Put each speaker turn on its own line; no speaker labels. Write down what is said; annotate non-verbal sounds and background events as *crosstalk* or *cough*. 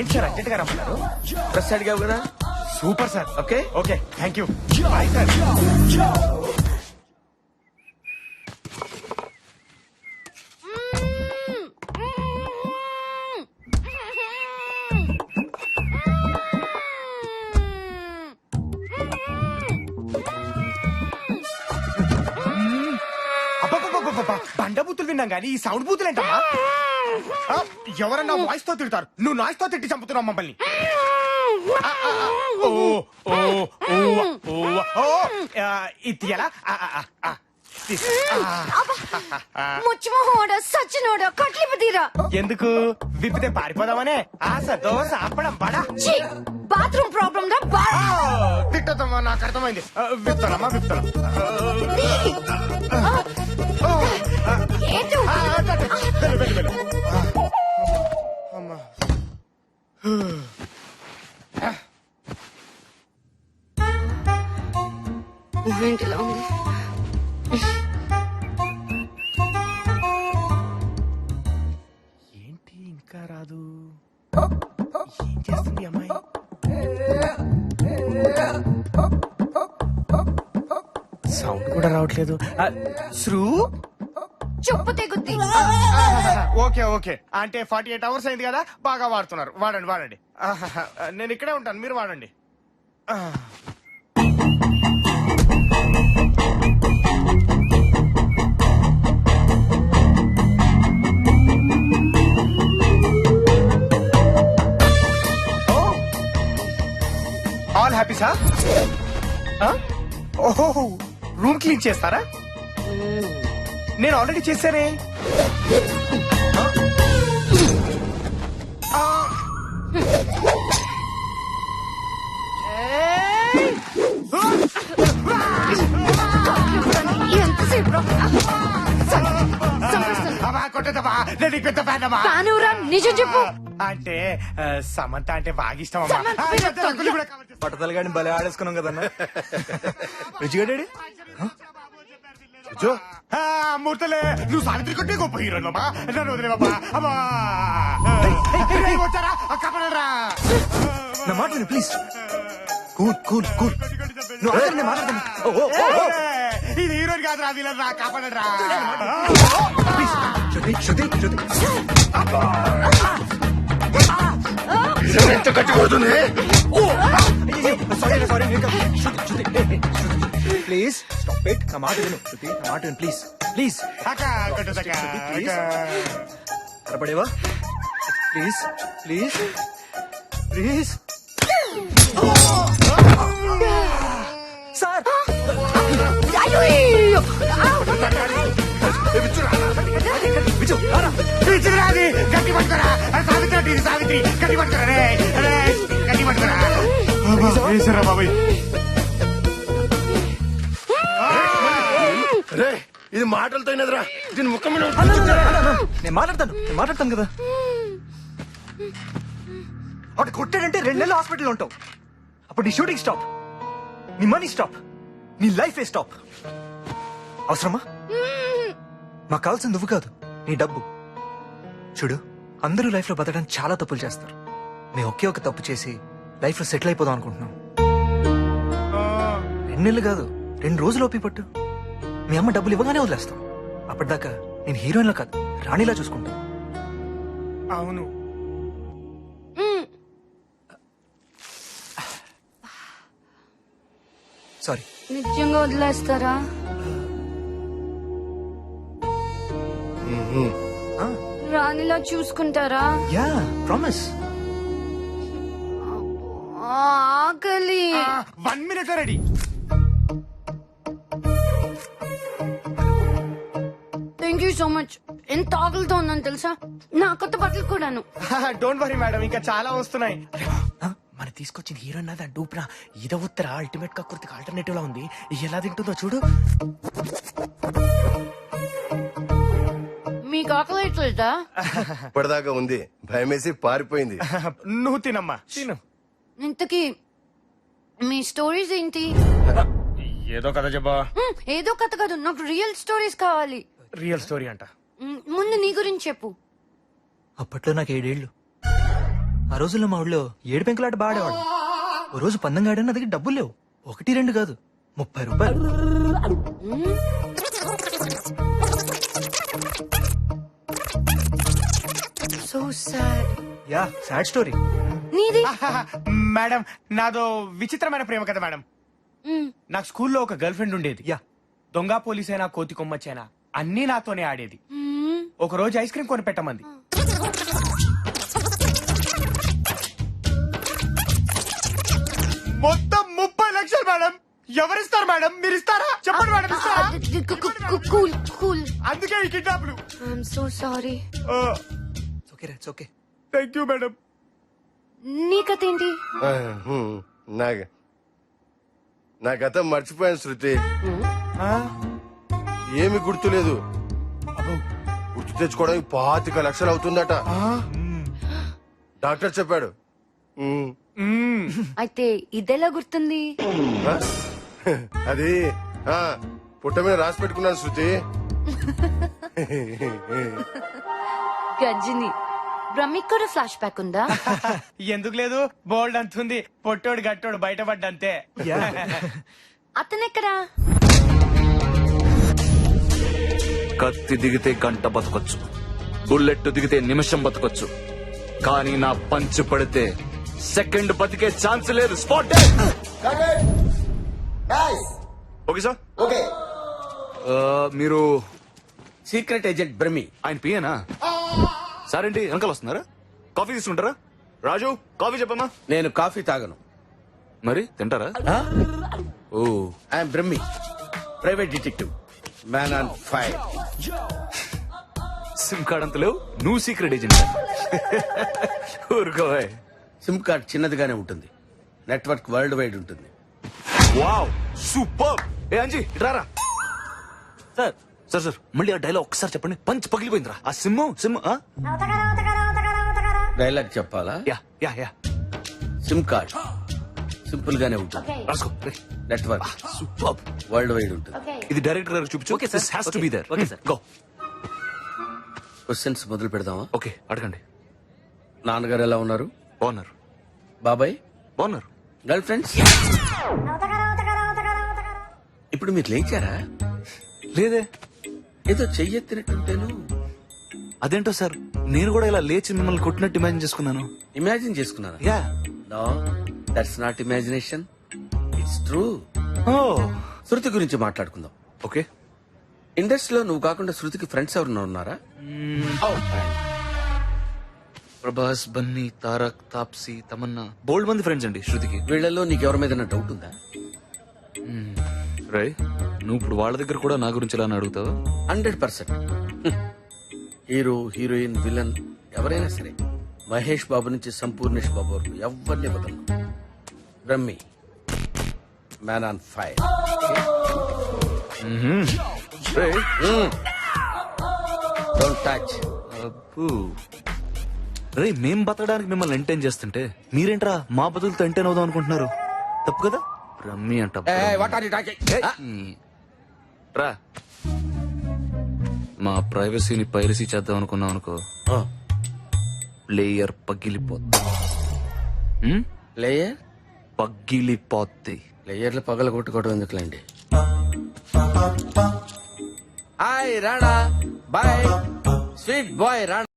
ఏంటి సార్? అర్జెంట్గా రమ్మన్నారు?
ప్రెస్ అడిగావు కదా?
Super sir
okay
okay thank you bye sir బండ బూతులు విన్నాం కానీ ఈ సౌండ్ బూతులు ఏంటమ్మా? ఎవరన్నా వాయిస్తో తిడతారు. నువ్వు నాయిస్తో తిట్టి చంపుతున్నావు మమ్మల్ని. ఆ, ఆ, ఆ, ఓ ఓ ఓ ఓ ఓ ఆ, ఇది ఎలా?
ముచ్చిమోహోడ సచ్చినోడ కట్లిపు తీరా.
ఎందుకు? విప్పితే పారిపోదామనే? ఆశ దోశ అప్పడం బడా
బాత్రూమ్ ప్రాబ్లం రా
తిట్టదమ్మా నాకు అర్థమైంది. ఆ, విప్తానమ్మా అమ్మా
ఏంటిలా ఉంది?
ఏంటి ఇంకా రాదు? ఏం చేస్తుంది అమ్మాయి? సౌండ్ కూడా రావట్లేదు. శ్రూ?
చెప్పు తెగుద్ది
ఓకే ఓకే. అంటే ఫార్టీ ఎయిట్ అవర్స్ అయింది కదా బాగా వాడుతున్నారు. వాడండి వాడండి. ఆహాహా. నేను ఇక్కడే ఉంటాను మీరు వాడండి. ఆ. ఆల్ హ్యాపీ సార్ ఓహో రూమ్ క్లీన్ చేస్తారా? నేను ఆల్రెడీ చేశానే.
నిజం చెప్పు.
అంటే సమంత అంటే బాగా ఇష్టం.
పట్టతలు గాని భలే ఆడేసుకున్నాం కదన్నా. *laughs* రుచిగడాడి
ఆ, మూర్తలే నువ్వు సావిత్రి కొట్టే గొప్ప హీరో అమ్మా. నన్ను వదిలేవమ్మా అమ్మా. రేయ్, వచ్చారా? కపడరా
నా మాట విను ప్లీజ్ కూల్ కూల్ కూల్. నువ్వు మాట్లాడతాను.
ఇది హీరోని కాదు రా వీళ్ళని రా కాపాడరా
ఎంత
ప్లీజ్ ఇట్ నా మాట విను శృతి నా మాట విను ప్లీజ్ ప్లీజ్. తరపడేవా ప్లీజ్ ప్లీజ్ ప్లీజ్ సార్
గట్టి పట్టుకోరా. సావిత్రి సావిత్రి గట్టి పట్టుకోరా గట్టి పట్టుకోరా. బాబాయ్.
రే ఇది మాటలతో అయినదిరా. దీని ముఖం మీద
అన్న, అన్న, అన్న, అన్న, నేను మాట్లాడతాను నేను మాట్లాడతాను కదా. అటు కొట్టాడంటే రెండు నెలలు హాస్పిటల్లో ఉంటావు. అప్పుడు నీ షూటింగ్ స్టాప్ నీ మనీ స్టాప్ నీ లైఫ్ ఏ స్టాప్. అవసరమా? మాకు కావాల్సింది నువ్వు కాదు నీ డబ్బు. చూడు అందరూ లైఫ్లో బతకడానికి చాలా తప్పులు చేస్తారు. మేము ఒకే ఒక తప్పు చేసి లైఫ్లో సెటిల్ అయిపోదాం అనుకుంటున్నాం. రెండు నెలలు కాదు రెండు రోజులు ఓపి పట్టు. మీ అమ్మ డబ్బులు ఇవ్వగానే వదిలేస్తాం. అప్పటిదాకా నేను హీరోయిన్లా కాదు రాణిలా చూసుకుంటాను
అవును.
సారీ.
నిజంగా వదిలేస్తారా? రాణిలా చూసుకుంటారా?
Yeah promise.
ఆకలి.
One minute ready.
So much ఎంత ఆకలితో ఉన్నాను తెలుసా? నా కొత్త బట్టలు కూడాను.
డోంట్ వరీ మేడం ఇంకా చాలా వస్తున్నాయి. మన తీసుకొచ్చిన హీరోయిన్ అదా డూప్రా. ఇద ఉత్తర అల్టిమేట్ కకృతికి ఆల్టర్నేటివ్ లా ఉంది. ఎలా తింటుందో చూడు.
మీకు ఆకలి అవుతుందా
ఇప్పటిదాకా ఉంది. భయమేసి పారిపోయింది. *laughs*
నువ్వు తినమ్మా. తిను.
ఇంతకీ మీ స్టోరీస్ ఏంటి?
ఏదో కదా చెప్పా
ఏదో కథ కాదు. నాకు రియల్ స్టోరీస్ కావాలి.
రియల్ స్టోరీ అంట.
ముందు నీ గురించి చెప్పు.
అప్పట్లో నాకు ఏడేళ్ళు. ఆ రోజుల్లో మా ఊళ్ళో ఏడు పెంకులాట బాడేవాడు. ఓ రోజు పందెం గాడని నా దగ్గర డబ్బులు లేవు. ఒకటి రెండు కాదు. ముప్పై రూపాయలు.
So sad
yeah sad story.
నీది? *laughs*
మేడం నాదో విచిత్రమైన ప్రేమ కదా మేడం. నాకు స్కూల్లో ఒక గర్ల్ ఫ్రెండ్ ఉండేది.
యా.
దొంగ పోలీసైనా కోతి కొమ్మచ్చైనా అన్నీ నాతోనే ఆడేది. ఒక రోజు ఐస్ క్రీమ్ కొని పెట్టమంది మొత్తం ముప్పై లక్షలు మేడం. ఎవరిస్తారు మేడం? మీరు ఇస్తారా? చెప్పండి మేడం. ఇస్తారా
కూల్ కూల్.
అందుకే ఈ కిడ్నాప్లు.
ఐఎమ్ సో సారీ
ఓకే రా ఓకే
థ్యాంక్ యూ మేడం.
నీ కథ ఏంటి?
నా గతం మర్చిపోయాను శృతి. ఏమి గుర్తులేదు. గుర్తు తెచ్చుకోవడానికి పాతిక లక్షలు అవుతుందట. డాక్టర్ చెప్పాడు. ఉమ్,
అయితే ఇదెలా గుర్తుంది?
ఆ? అది ఆ, పుట్ట మీద రాసి పెట్టుకున్నాను శృతి.
గజ్జిని బ్రహ్మిక్ కూడా ఫ్లాష్ బ్యాక్ ఉందా?
ఎందుకు లేదు? బోల్డ్ అంతుంది పొట్టోడు గట్టోడు బయటపడ్డంతే.
అతనెక్కడా?
కత్తి దిగితే గంట బతకొచ్చు. బుల్లెట్ దిగితే నిమిషం బతకొచ్చు. కానీ నా పంచు పడితే సెకండ్ బతికే ఛాన్స్ లేదు. Spot okay sir? ఓకే. మీరు
సీక్రెట్ ఏజెంట్ బ్రహ్మి.
ఆయన పియేనా సార్ ఏంటి వెనకాల వస్తున్నారా? కాఫీ తీసుకుంటారా? రాజు కాఫీ చెప్పమ్మా.
నేను కాఫీ తాగను.
మరి తింటారా? ఓ
I'm Brahmi private detective. Man on fire
sim card అంత లేవు. నువ్వు సీక్రెట్ ఏజెంట్ ఊరుకోవే
సిమ్ కార్డ్ చిన్నదిగానే ఉంటుంది. నెట్వర్క్ వరల్డ్ వైడ్ ఉంటుంది.
Wow super. ఏ అంజీ ఇట్రారా సార్. సార్ సార్ మళ్ళీ ఆ డైలాగ్ ఒకసారి చెప్పండి. పంచ్ పగిలిపోయిందిరా. ఆ సిమ్ సిమ్?
డైలాగ్ చెప్పాలా?
Yeah yeah yeah.
Sim card. Simple గానే ఉంటుంది.
రాసుకో
నెట్వర్క్
సూపర్.
వరల్డ్ వైడ్ ఉంటుంది
ఇది డైరెక్టర్ గారికి చూపించు. Okay sir. Has to be there okay sir. Go
questions మొదలు పెడదామా?
ఓకే అడగండి.
నాన్నగారు ఎలా ఉన్నారు?
బాగున్నారు.
బాబాయ్?
బాగున్నారు.
గర్ల్ ఫ్రెండ్స్ ఇప్పుడు మీరు లేచారా?
లేదే.
ఏదో చెయ్యెత్తినట్టుంటేను.
అదేంటో సార్ నేను కూడా ఇలా లేచి మిమ్మల్ని కొట్టినట్టు ఇమాజిన్ చేసుకున్నాను.
ఇమాజిన్ చేసుకున్నారా?
Yeah
no that's not imagination it's true
oh
Shruti గురించి మాట్లాడుకుందాం.
ఓకే.
ఇండస్ట్రీలో నువ్వు కాకుండా శృతికి ఫ్రెండ్స్ ఎవరన్నా ఉన్నారా? Oh,
ప్రభాస్ బన్నీ తారక్ తాప్సీ తమన్నా. బోల్డ్ మంది ఫ్రెండ్స్ అండి శృతికి.
వీళ్ళలో నీకు ఎవరి మీద డౌట్ ఉందా?
రై నువ్వు ఇప్పుడు వాళ్ళ దగ్గర కూడా నా గురించి ఇలా అని అడుగుతావా?
Hundred percent hero heroine villain ఎవరైనా సరే మహేష్ బాబు నుంచి సంపూర్ణేష్ బాబు వరకు ఎవరిని వదలను? Brahmi man on fire don't touch
అబ్బో. రే మేం బతకడానికి మిమ్మల్ని ఎంటైన్ చేస్తుంటే మీరేంట్రా మా బతులతో ఎంటైన్ అవుదాం అనుకుంటున్నారు? తప్పు కదా? రమ్మి అంట ఈ- రా. మా ప్రైవసీని పైరసీ చేద్దాం అనుకున్నాం అనుకో. ప్లేయర్ పగిలిపోద్ది. ఉమ్?
ప్లేయర్
పగిలిపోద్ది.
ప్లేయర్లు పగల కొట్టుకోవడం ఎందుకులేండి? Hi Rana boy sweet boy Rana